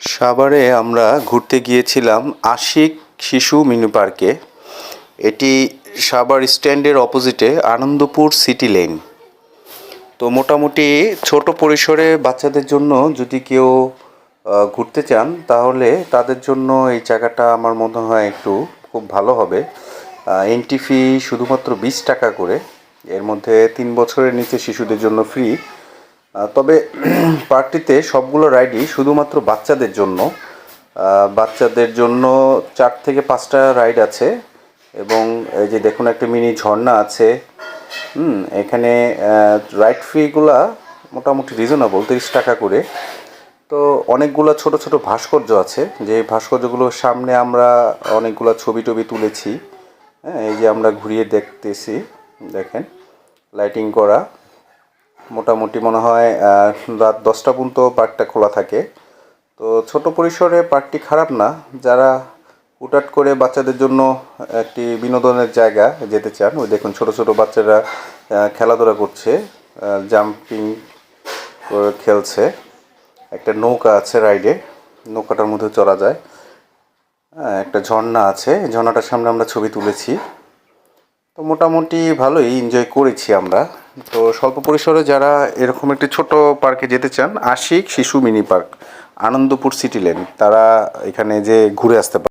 সাভারে আমরা ঘুরতে গিয়েছিলাম আশিক শিশু মিনি পার্কে। এটি সাভার স্ট্যান্ডের অপোজিটে আনন্দপুর সিটি লেন। তো মোটামুটি ছোট পরিসরে বাচ্চাদের জন্য যদি কেউ ঘুরতে চান, তাহলে তাদের জন্য এই জায়গাটা আমার মনে হয় একটু খুব ভালো হবে। এন্ট্রি ফি শুধুমাত্র বিশ টাকা করে। এর মধ্যে তিন বছরের নিচে শিশুদের জন্য ফ্রি তবে পার্কটিতে সবগুলো রাইডই শুধুমাত্র বাচ্চাদের জন্য বাচ্চাদের জন্য চার থেকে পাঁচটা রাইড আছে এবং এই যে দেখুন একটা মিনি ঝর্ণা আছে। হুম, এখানে রাইড ফিগুলা মোটামুটি রিজনেবল তিরিশ টাকা করে। তো অনেকগুলো ছোট ছোট ভাস্কর্য আছে, যে ভাস্কর্যগুলোর সামনে আমরা অনেকগুলো ছবি টবি তুলেছি। হ্যাঁ এই যে আমরা ঘুরিয়ে দেখতেছি, দেখেন লাইটিং করা। মোটামুটি মনে হয় রাত দশটা পর্যন্ত পার্কটা খোলা থাকে। তো ছোট পরিসরে পার্কটি খারাপ না। যারা হুটহাট করে বাচ্চাদের জন্য একটি বিনোদনের জায়গা যেতে চান, ওই দেখুন ছোট ছোট বাচ্চারা খেলাধুলা করছে জাম্পিং খেলছে। একটা নৌকা আছে রাইডে, নৌকাটার মধ্যে চড়া যায়। হ্যাঁ একটা ঝর্ণা আছে ঝর্ণাটার সামনে আমরা ছবি তুলেছি। তো মোটামুটি ভালোই এনজয় করেছি আমরা। তো স্বল্প পরিসরে যারা এরকম একটি ছোট পার্কে যেতে চান, আশিক শিশু mini park, Anandapur city lane, তারা এখানে যে ঘুরে আসতে পারে।